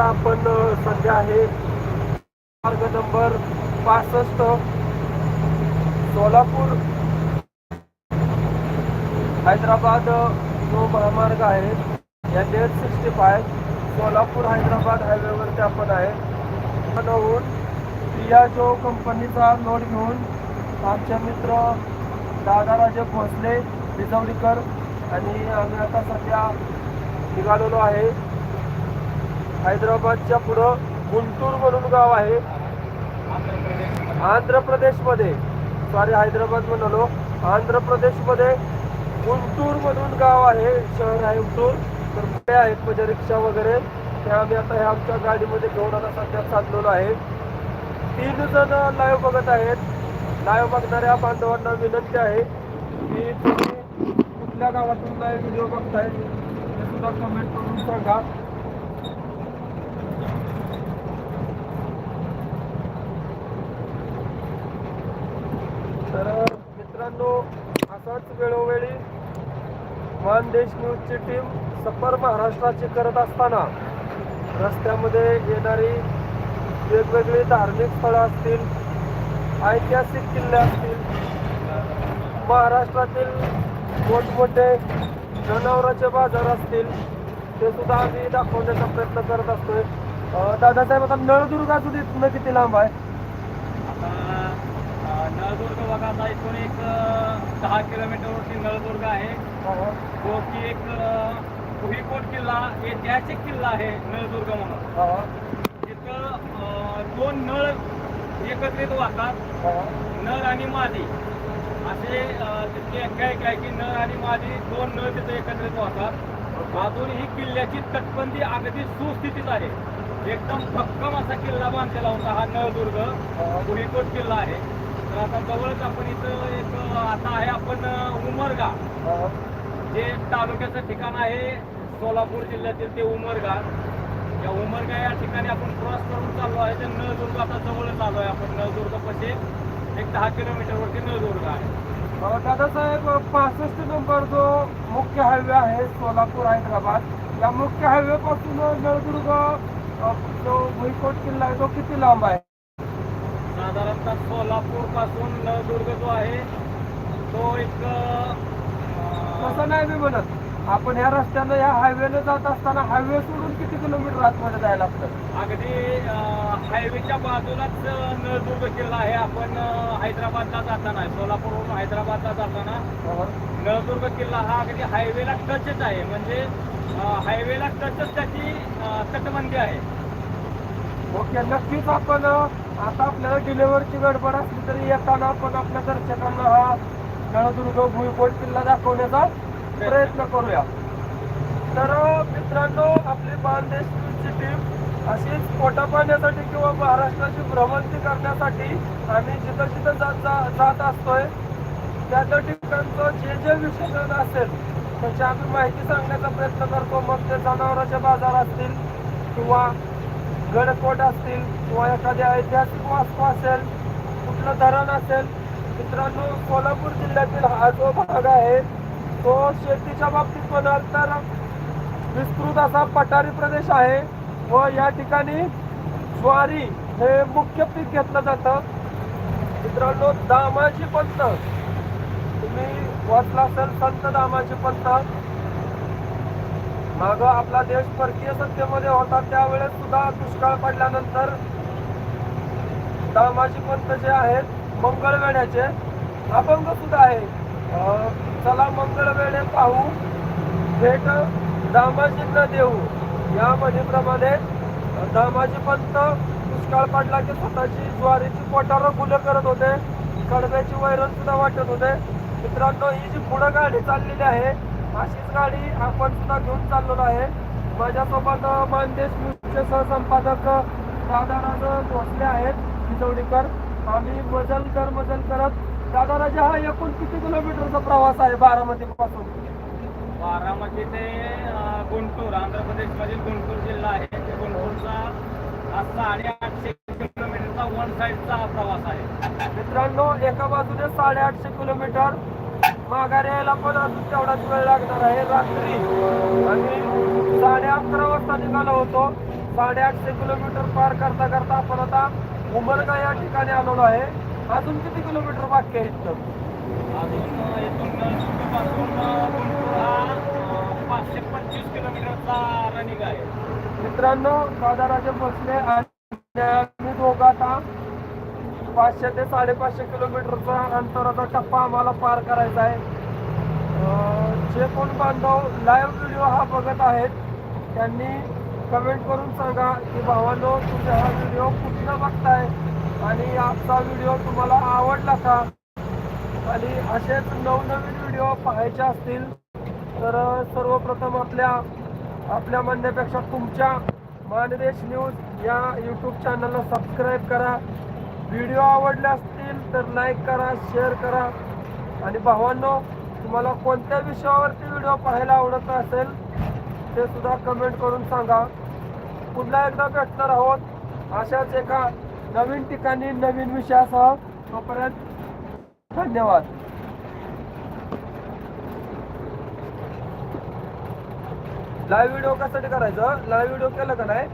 आता आपण सध्या आहे मार्ग नंबर पासष्ट सोलापूर. हैदराबाद जो महामार्ग आहे या डेट सिक्स्टी फाय सोलापूर हैदराबाद हायवेवरती आपण आहे. होऊन पियाजो कंपनीचा लोड घेऊन आमचे मित्र दादाराजे भोसले बिजवडीकर आणि आम्ही आता सध्या निघालेलो आहे. हैदराबादच्या पुढं गुंटूर म्हणून गाव आहे. आंध्र प्रदेशमध्ये सॉरी हैदराबाद म्हणालो. आंध्र प्रदेशमध्ये गुंटूर म्हणून गाव आहे शहर आहे गुंटूर. तर कुठे आहेत म्हणजे रिक्षा वगैरे. ते आम्ही आता ह्या आमच्या गाडीमध्ये घेऊन आता सध्या चाललेलो आहे. तीन जण लाईव्ह बघत आहेत. लाईव्ह बघणाऱ्या बांधवांना विनंती आहे की तुम्ही कुठल्या गावातून लाईव्ह व्हिडिओ बघताय ते सुद्धा कमेंट करून सांगा. तर मित्रांनो असाच वेळोवेळी मानदेश न्यूजची टीम सफर महाराष्ट्राची करत असताना रस्त्यामध्ये येणारी वेगवेगळी धार्मिक स्थळं असतील ऐतिहासिक किल्ले असतील महाराष्ट्रातील मोठमोठे जनावरांचे बाजार असतील ते सुद्धा आम्ही दाखवण्याचा प्रयत्न करत असतोय. दादासाहेब आता नळदुर्ग अजून इथनं किती लांब आहे? नळदुर्ग आता इथून एक दहा किलोमीटरवरती नळदुर्ग आहे. जो की एक भुईकोट किल्ला ऐतिहासिक किल्ला आहे नळदुर्ग म्हणून. तिथं अ, दोन नळ एकत्रित वाहतात. नर आणि मादी. असे अ, तिथली एक आहे की नर आणि मादी दोन नळ तिथे एकत्रित वाहतात. अजून ही किल्ल्याची तटबंदी अगदी सुस्थितीत आहे. एकदम भक्कम असा किल्ला बांधलेला होता हा नळदुर्ग. भुईकोट किल्ला आहे. तर आता जवळच आपण इथं एक आता आहे आपण उमरगा. जे तालुक्याचं ठिकाण आहे सोलापूर जिल्ह्यातील ते उमरगा. या उमरगा या ठिकाणी आपण क्रॉस करून चाललो आहे तर नळदुर्ग आता जवळच आलो आहे आपण. नळदुर्ग पाशी एक दहा किलोमीटरवरती नळदुर्ग आहे. दादासाहेब पासष्ट नंबर जो मुख्य हायवे आहे सोलापूर हैदराबाद या मुख्य हायवे पासून नळदुर्ग जो भुईकोट किल्ला आहे तो किती लांब आहे? साधारणतः सोलापूरपासून नळदुर्ग जो आहे तो एक तसं नाही मी म्हणत. आपण ह्या रस्त्यानं या हायवेनं जात असताना हायवे सोडून किती किलोमीटर आतमध्ये जायला लागतं? अगदी हायवेच्या बाजूलाच नळदुर्ग किल्ला आहे. आपण हैदराबादला जाताना सोलापूरवरून हैदराबादला जाताना नळदुर्ग किल्ला हा अगदी हायवेला टचच आहे. म्हणजे हायवेला टचच त्याची तटबंदी आहे. ओके नक्कीच आपण आता आपल्याला डिलेव्हरची गडबड असली तरी येताना आपण आपल्या दर्शकांना हा नळदुर्ग भुईकोट किल्ला दाखवण्याचा प्रयत्न करूया. तर मित्रांनो आपली बांधदेश टीम अशीच पोटा पाण्यासाठी किंवा महाराष्ट्राची भ्रमंती करण्यासाठी आम्ही जिथं जिथं जात जात असतोय त्या त्या ठिकाणचं जे जे विशेषण असेल त्याची आम्ही माहिती सांगण्याचा प्रयत्न करतो. मग ते जनावरांचे बाजार असतील किंवा गडकोट असतील किंवा एखादी ऐतिहासिक वास्तू असेल कुठलं धरण असेल मित्रांनो कोल्हापूर जिल्ह्यातील हा जो भाग आहे तो शेतीच्या बाबतीत म्हणाल तर विस्तृत असा पठारी प्रदेश आहे व या ठिकाणी ज्वारी हे मुख्य पीक घेतलं जातं. मित्रांनो दामाची पंत. तुम्ही वाचला असेल संत दामाची पंत. माग आपला देश परकीय सत्तेमध्ये होता त्यावेळेस सुद्धा दुष्काळ पडल्यानंतर दामाजी पंत जे आहेत मंगळवेण्याचे अभंग सुद्धा आहे चला मंगळवेणे पाहू भेट दामाजींना देऊ. या म्हणीप्रमाणे दामाजी पंत दुष्काळ पडला की स्वतःची ज्वारीची पोटारं फुलं करत होते. कडव्याची वैरण सुद्धा वाटत होते. मित्रांनो ही जी पुढं गाडी चाललेली आहे अशीच गाडी आपण सुद्धा घेऊन चाललेलो आहे. माझ्यासोबत मानदेश न्यूजचे सहसंपादक दादाराज भोसले आहेत चिचवडीकर आम्ही मजल कर मजल करत दादाराजा हा एकूण किती किलोमीटरचा प्रवास आहे बारामती पासून बारामती ते गुंटूर आंध्र प्रदेशमधील गुंटूर जिल्हा आहे. ते गुंटूरचा हा साडेआठशे किलोमीटरचा वन साईडचा प्रवास आहे. मित्रांनो एका बाजूने साडेआठशे किलोमीटर माघारी यायला पण अजून तेवढाच वेळ लागणार आहे. रात्री आणि साडे अकरा वाजता निघालो होतो. साडे आठशे किलोमीटर पार करता करता आपण आता उमरगा या ठिकाणी आलेलो आहे. अजून किती किलोमीटर बाकी आहे इथं? पाचशे पंचवीस किलोमीटरचा रनिंग आहे. मित्रांनो दादाराजे भोसले आणि दोघं आता पाचशे ते साडेपाचशे किलोमीटरचा अंतराचा टप्पा आम्हाला पार करायचा आहे. जे कोण बांधव लाईव्ह व्हिडिओ हा बघत आहेत त्यांनी कमेंट करून सांगा की भावांनो तुमचा हा व्हिडिओ कुठला बघताय? आणि आजचा व्हिडिओ तुम्हाला आवडला का? आणि असेच नवनवीन व्हिडिओ पाहायचे असतील तर सर्वप्रथम आपल्या आपल्या म्हणण्यापेक्षा तुमच्या मानदेश न्यूज या यूट्यूब चॅनलला सबस्क्राईब करा. व्हिडिओ आवडले असतील तर लाईक करा शेअर करा. आणि भावांनो तुम्हाला कोणत्या विषयावरती व्हिडिओ पाहायला आवडत असेल ते सुद्धा कमेंट करून सांगा. पुन्हा एकदा भेटणार आहोत. अशाच एका नवीन ठिकाणी नवीन विषयासह. तोपर्यंत धन्यवाद. लाईव्ह व्हिडिओ कशासाठी करायचं लाईव्ह व्हिडिओ केलं का नाही?